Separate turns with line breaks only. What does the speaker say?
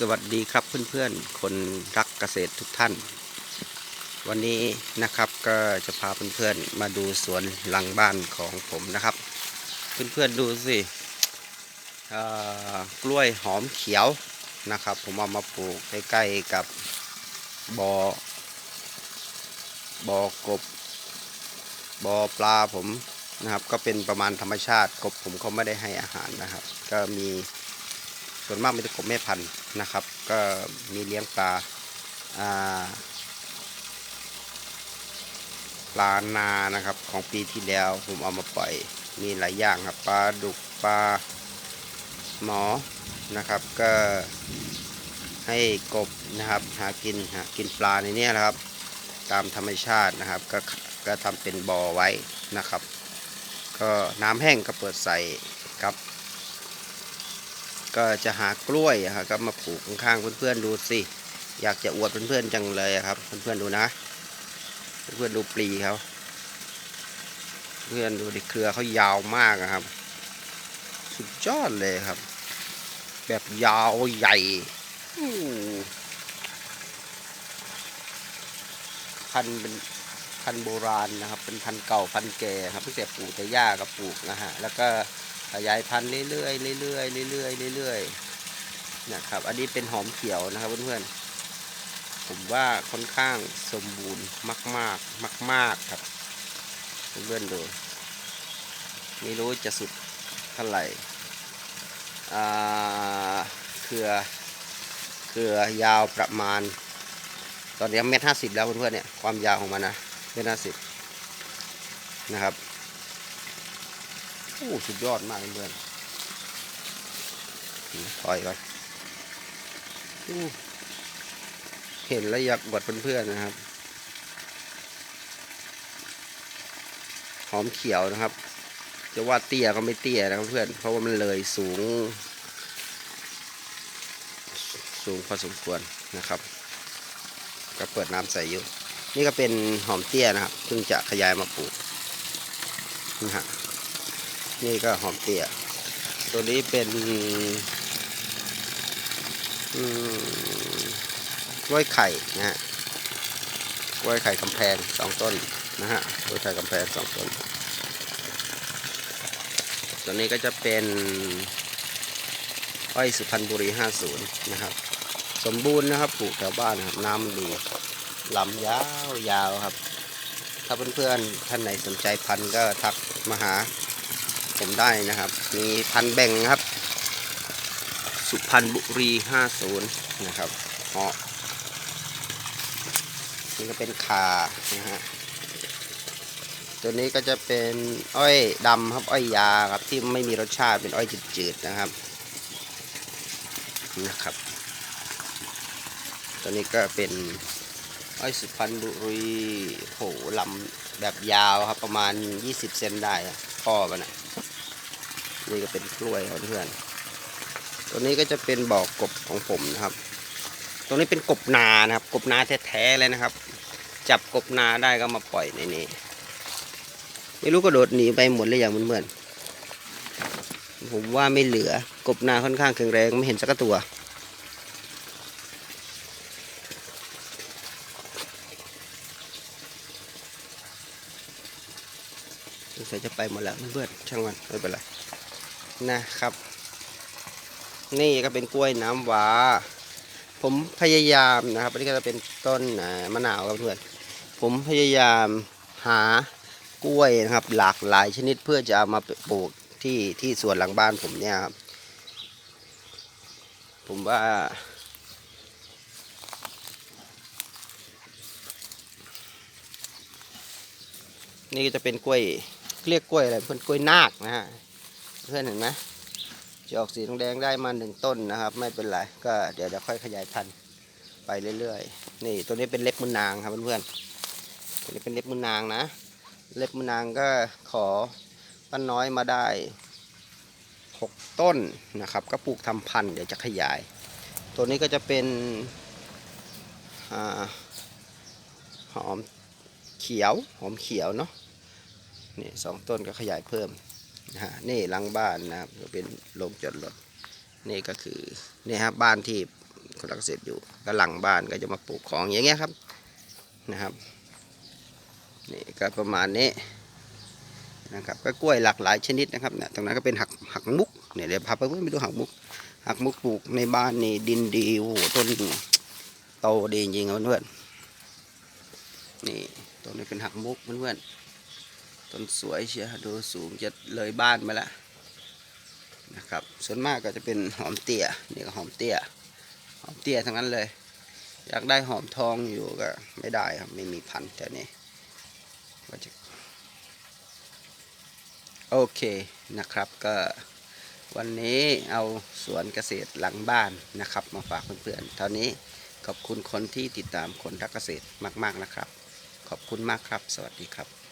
สวัสดีครับเพื่อนๆ คนรักเกษตรทุกท่าน วันนี้นะครับก็จะพาเพื่อนๆมาดูสวนหลังบ้านของผมนะครับ เพื่อนๆดูสิเอ่อกล้วยหอมเขียวนะครับ ผมเอามาปลูกใกล้ๆกับบอ่อบ่อกบบ่อปลาผมนะครับ ก็เป็นประมาณธรรมชาติกบผมเขาไม่ได้ให้อาหารนะครับ ก็มี ส่วนมากเป็นกบแม่พันธุ์นะครับ ก็มีเลี้ยงปลาปลานานะครับ ของปีที่แล้วผมเอามาปล่อยมีหลายอย่างครับปลาดุกปลาหมอนะครับ ก็ให้กบนะครับ หากินหากินปลาในนี้นะครับ ตามธรรมชาตินะครับ ก็ก็ทำเป็นบ่อไว้นะครับ ก็น้ำแห้งก็เปิดใส่ครับ ก็จะหากล้วยครับก็มาปลูกข้างๆเพื่อนๆดูสิอยากจะอวดเพื่อนๆจังเลยครับ เพื่อนๆดูนะ เพื่อนๆดูปลีเขาเพื่อนดูดิเครือเขายาวมากครับ สุดยอดเลยครับ แบบยาวใหญ่พันเป็นพันโบราณนะครับ เป็นพันเก่าพันแก่ครับตั้งแต่ปู่แต่ย่ากับปลูกนะฮะแล้วก็ ขยายพันธุ์เรื่อยๆเรื่อยๆเรื่อยๆเรื่อยๆนะครับ อันนี้เป็นหอมเขียวนะครับเพื่อนๆ ผมว่าค่อนข้างสมบูรณ์มากๆมากๆครับ เพื่อนๆดูไม่รู้จะสุดเท่าไหร่อ่าเครือเครือยาวประมาณ ตอนนี้เมตรห้าสิบแล้วเพื่อนๆเนี่ยความยาวของมันนะเมตรห้าสิบนะครับ โอ้สุดยอดมากเพื่อนถอยก่อนอู้เห็นแล้วอยากบวดเพื่อนๆนะครับ หอมเขียวนะครับ จะว่าเตี้ยก็ไม่เตี้ยนะครับเพื่อน เพราะว่ามันเลยสูง สูงพอสมควรนะครับ ก็เปิดน้ำใส่อยู่ นี่ก็เป็นหอมเตี้ยนะครับ เพิ่งจะขยายมาปลูกนะฮะ นี่ก็หอมเตี้ย ตัวนี้เป็นกล้วยไข่นะฮะกล้วยไข่กำแพงสองต้นนะฮะกล้วยไข่กำแพงสองต้น ตัวนี้ก็จะเป็นอ้อยสุพรรณบุรี 50 นะครับ สมบูรณ์นะครับปลูกแถวบ้านนะครับน้ำมันดีลำยาวยาวครับ ถ้าเพื่อนๆท่านไหนสนใจพันธุ์ก็ทักมาหา ผมได้นะครับ มีพันแบ่งครับ สุพรรณบุรี50นะครับเหาะนี่ก็เป็นขานะฮะตัวนี้ก็จะเป็นอ้อยดำครับอ้อยยาครับที่ไม่มีรสชาติเป็นอ้อยจืดๆนะครับนะครับตัวนี้ก็เป็นอ้อยสุพรรณบุรีโหลำแบบยาวครับประมาณ 20 เซนได้ข้อมันนะ นี่ก็เป็นกล้วยครับเพื่อนตัวนี้ก็จะเป็นบ่อกบของผมนะครับตัวนี้เป็นกบนานะครับ กบนาแท้ๆเลยนะครับ จับกบนาได้ก็มาปล่อยในนี้ไม่รู้ก็โดดหนีไปหมดเลยอย่างเพื่อนๆผมว่าไม่เหลือกบนาค่อนข้างแข็งแรงไม่เห็นสักตัวสงสัยจะไปหมดแล้วเพื่อนๆช่างมันไม่เป็นไร นะครับ นี่ก็เป็นกล้วยน้ำว้า ผมพยายามนะครับอันนี้ก็จะเป็นต้นมะนาวครับเพื่อนผมพยายามหากล้วยนะครับหลากหลายชนิดเพื่อจะเอามาปลูกที่ที่สวนหลังบ้านผมเนี่ยครับ ผมว่านี่ก็จะเป็นกล้วยเรียกกล้วยอะไรเพื่อนกล้วยนาคนะฮะ เพื่อนเห็นไหมจะออกสีแดงได้มาหนึ่งต้นนะครับ ไม่เป็นไรก็เดี๋ยวจะค่อยขยายพันธุ์ไปเรื่อยๆ นี่ตัวนี้เป็นเล็บมือนางครับเพื่อนๆตัวนี้เป็นเล็บมือนางนะ เล็บมือนางก็ขอป้าน้อยมาได้หกต้นนะครับ ก็ปลูกทำพันธุ์เดี๋ยวจะขยาย ตัวนี้ก็จะเป็นอหอมเขียวหอมเขียวเนาะนี่สองต้นก็ขยายเพิ่ม นะฮะนี่หลังบ้านนะครับก็เป็นโรงจอดรถนี่ก็คือนี่ครับบ้านที่คนรักเกษตรอยู่ก็หลังบ้านก็จะมาปลูกของอย่างเงี้ยครับนะครับนี่ก็ประมาณนี้นะครับก็กล้วยหลากหลายชนิดนะครับเนี่ยตรงนั้นก็เป็นหักหักมุกเนี่ยเดี๋ยวพาไปไปดูหักมุกหักมุกปลูกในบ้านนี่ดินดีโอ้โหต้นโตดีจริงๆเพื่อนๆนี่ต้นนี้เป็นหักมุกเพื่อนๆ ต้นสวยเชียวดูสูงจะเลยบ้านมาแล้วนะครับ ส่วนมากก็จะเป็นหอมเตี้ยนี่ก็หอมเตี้ยหอมเตี้ยทั้งนั้นเลย อยากได้หอมทองอยู่ก็ไม่ได้ครับไม่มีพันธุ์แต่นี้ก็จะโอเคนะครับก็วันนี้เอาสวนเกษตรหลังบ้านนะครับ มาฝากเพื่อนๆเท่านี้ขอบคุณคนที่ติดตามคนรักเกษตรมากๆนะครับ ขอบคุณมากครับ สวัสดีครับ